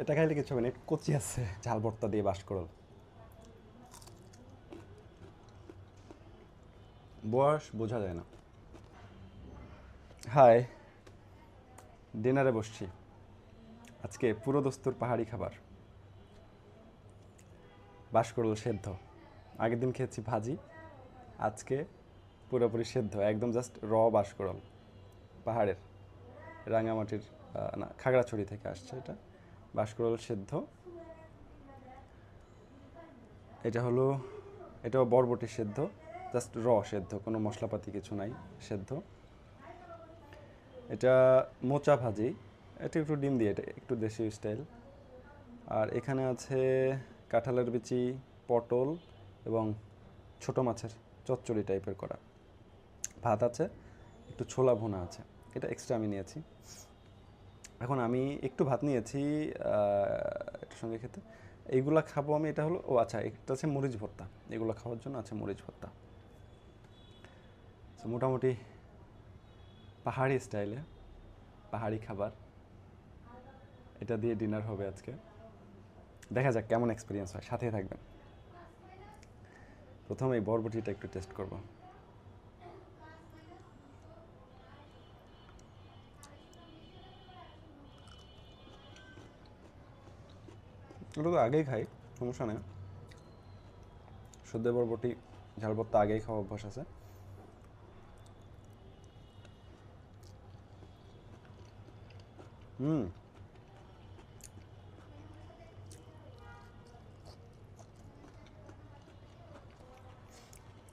এটা খাইলে কিছু হবে না কচি আছে, ঝাল ভর্তা দিয়ে বাস করল বয়স বোঝা যায় না। হাই, ডিনারে বসছি। আজকে পুরো দস্তুর পাহাড়ি খাবার। বাসকরল সেদ্ধ। আগের দিন খেয়েছি ভাজি, আজকে পুরোপুরি সেদ্ধ, একদম জাস্ট র বাসকরল। পাহাড়ের, রাঙামাটির না, খাগড়াছড়ি থেকে আসছে এটা। বাসকরল সেদ্ধ। এটা হলো, এটাও বরবটি সেদ্ধ, জাস্ট র সেদ্ধ, কোনো মশলাপাতি কিছু নাই, সেদ্ধ। এটা মোচা ভাজি, এটা একটু ডিম দিয়ে, এটা একটু দেশি স্টাইল আর এখানে আছে কাঁঠালের বিচি, পটল এবং ছোট মাছের চচ্চড়ি টাইপের করা। ভাত আছে, একটু ছোলা ভুনা আছে, এটা এক্সট্রা আমি নিয়েছি। এখন আমি একটু ভাত নিয়েছি এটার সঙ্গে খেতে। এইগুলা খাব আমি, এটা হলো, ও আচ্ছা একটা আছে মরিচ ভর্তা। এগুলো খাওয়ার জন্য আছে মরিচ ভর্তা। মোটামুটি পাহাড়ি স্টাইলে পাহাড়ি খাবার। এটা দিয়ে ডিনার হবে আজকে। দেখা যাক কেমন এক্সপিরিয়েন্স হয় সাথে থাকবেন। প্রথমে এই বরবটিটা একটু টেস্ট করব। ওটা তো আগেই খাই, সমস্যা নেই। শুদ্ধ বরবটি ঝাল ভর্তা আগেই খাওয়া অভ্যাস আছে। হুম।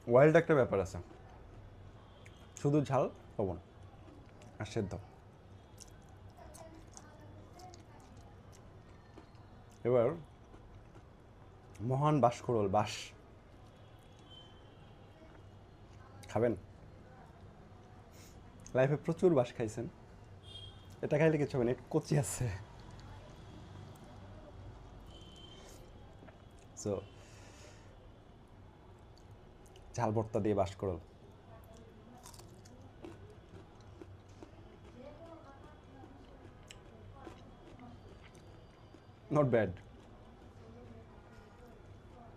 ওয়াইল্ড একটা ব্যাপার আছে। শুধু ঝাল লবণ আর সেদ্ধ। এবার মহান বাস করল বাস। খাবেন? লাইফে প্রচুর বাস খাইছেন। এটা খাইলে কিছু হবে না কচি আছে। সো ঝাল ভর্তা দিয়ে বাস করল নট ব্যাড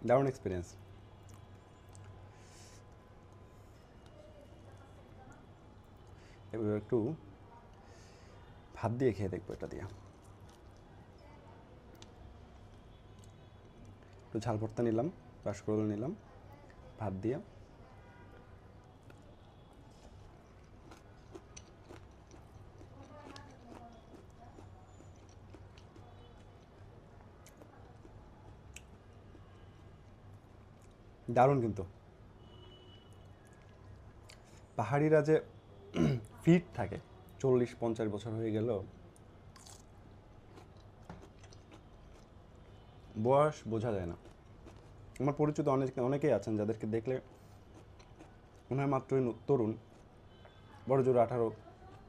দারুণ এক্সপিরিয়েন্স এবার একটু ভাত দিয়ে খেয়ে দেখব এটা দিয়ে। একটু ঝাল ভর্তা নিলাম বাসকরল নিলাম, ভাত দিয়ে। দারুণ কিন্তু। পাহাড়িরা যে ফিট থাকে, চল্লিশ, পঞ্চাশ বছর হয়ে গেল, বয়স বোঝা যায় না। আমার পরিচিত অনেক, অনেকেই আছেন যাদেরকে দেখলে হয় মাত্রই তরুণ, বড় জোর আঠারো,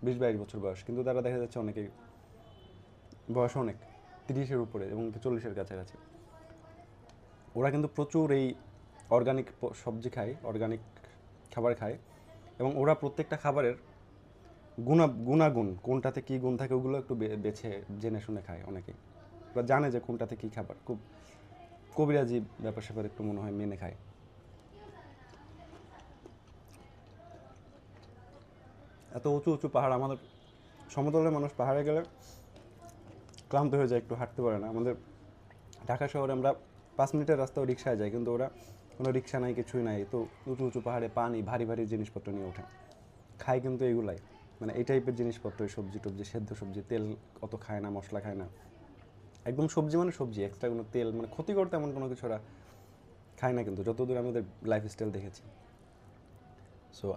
বিশ, বাইশ বছর বয়স, কিন্তু তারা দেখা যাচ্ছে অনেকেই বয়স অনেক, তিরিশের উপরে এবং চল্লিশের কাছাকাছি। ওরা কিন্তু প্রচুর এই অর্গানিক সবজি খায়, অর্গানিক খাবার খায় এবং ওরা প্রত্যেকটা খাবারের গুণা, গুণাগুণ, কোনটাতে কী গুণ থাকে ওগুলো একটু বেছে, জেনে শুনে খায় অনেকেই। ওরা জানে যে কোনটাতে কী খাবার। খুব কবিরাজি ব্যাপার স্যাপার একটু মনে হয় মেনে খায়। এত উঁচু উঁচু পাহাড় আমাদের, সমতলের মানুষ পাহাড়ে গেলে ক্লান্ত হয়ে যায়, একটু হাঁটতে পারে না। আমাদের ঢাকা শহরে আমরা পাঁচ মিনিটের রাস্তাও রিক্সায় যাই কিন্তু ওরা কোনো রিক্সা নাই, কিছুই নাই, তো উঁচু উঁচু পাহাড়ে পানি, ভারী ভারী জিনিসপত্র নিয়ে ওঠে। খায় কিন্তু এগুলাই। মানে এই টাইপের জিনিসপত্র সবজি টবজি, সেদ্ধ সবজি, তেল অত খায় না, মশলা খায় না। একদম সবজি মানে সবজি এক্সট্রা কোনো তেল মানে ক্ষতিকর তেমন কোনো কিছু ওরা খায় না কিন্তু, যতদূর আমাদের লাইফ স্টাইল দেখেছি। সো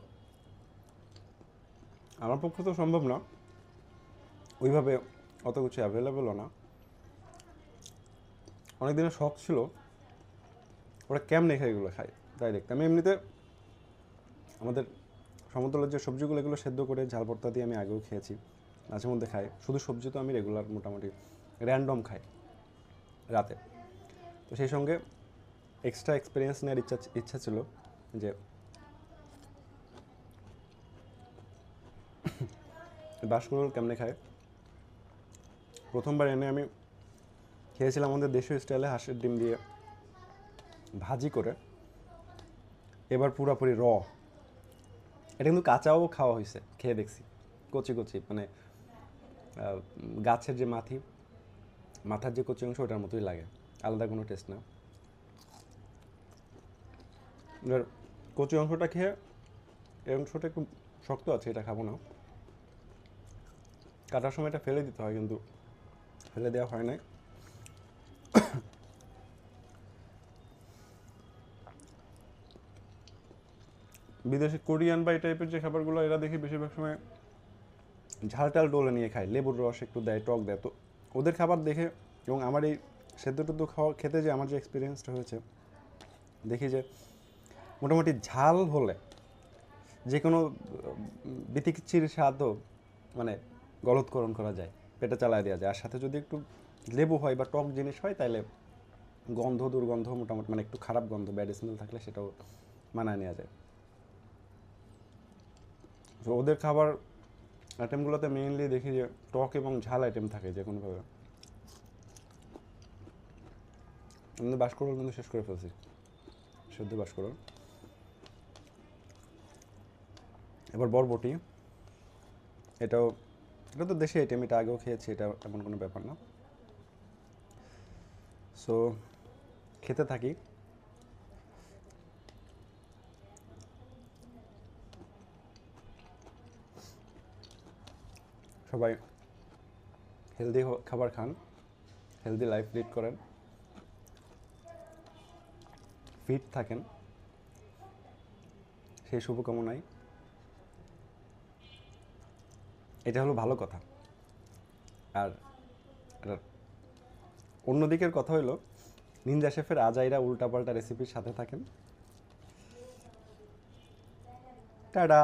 আমার পক্ষে তো সম্ভব না। ওইভাবে অত কিছু অ্যাভেলেবেলও না। অনেক দিনের শখ ছিল ওরা কেমনে খায় এগুলো খায়? তাই দেখতাম এমনিতে আমাদের সমতলের যে সবজিগুলো এগুলো সেদ্ধ করে ঝাল ভর্তা দিয়ে আমি আগেও খেয়েছি, মাঝে মধ্যে খাই। শুধু সবজি তো আমি রেগুলার মোটামুটি র্যান্ডম খাই রাতে। তো সেই সঙ্গে এক্সট্রা এক্সপিরিয়েন্স নেওয়ার ইচ্ছা ইচ্ছা ছিল যে বাসকরল কেমনে খায়? প্রথমবার এনে আমি খেয়েছিলাম আমাদের দেশীয় স্টাইলে হাঁসের ডিম দিয়ে। ভাজি করে, এবার পুরোপুরি র। এটা কিন্তু কাঁচাও খাওয়া হয়েছে, খেয়ে দেখছি। কচি কচি মানে গাছের যে মাথি, মাথার যে কচি অংশ, ওটার মতোই লাগে। আলাদা কোনো টেস্ট না। এবার কচি অংশটা খেয়ে, এই অংশটা একটু শক্ত আছে, এটা খাব না। কাটার সময় এটা ফেলে দিতে হয়, কিন্তু ফেলে দেওয়া হয় নাই। বিদেশি কোরিয়ান বা এই টাইপের যে খাবারগুলো, এরা দেখি বেশিরভাগ সময় ঝাল টাল ডোলে নিয়ে খায়, লেবুর রস একটু দেয়, টক দেয়। তো ওদের খাবার দেখে এবং আমার এই সেদ্ধ টুদ্ধ খাওয়া খেতে যে আমার যে এক্সপিরিয়েন্সটা হয়েছে, দেখি যে মোটামুটি ঝাল হলে যে কোনো বিতিকিচ্ছির স্বাদও মানে গলৎকরণ করা যায়, পেটে চালায় দেওয়া যায়। আর সাথে যদি একটু লেবু হয় বা টক জিনিস হয় তাহলে গন্ধ, দুর্গন্ধ মোটামুটি মানে একটু খারাপ গন্ধ ব্যাড স্মেল থাকলে সেটাও মানায় নেওয়া যায়। তো ওদের খাবার আইটেমগুলোতে মেইনলি দেখি যে টক এবং ঝাল আইটেম থাকে যে কোনোভাবে আমাদের বাসকরল কিন্তু শেষ করে ফেলছি। শুদ্ধ বাসকরল এবার বরবটি। এটাও, এটা তো দেশি আইটেম এটা আগেও খেয়েছি, এটা এমন কোনো ব্যাপার না। সো খেতে থাকি। সবাই হেলদি খাবার খান হেলদি লাইফ লিড করেন ফিট থাকেন, সেই শুভকামনাই। এটা হলো ভালো কথা। আর অন্যদিকের কথা হলো, নিনজা শেফের আজাইরা উল্টাপাল্টা রেসিপির সাথে থাকেন। টাটা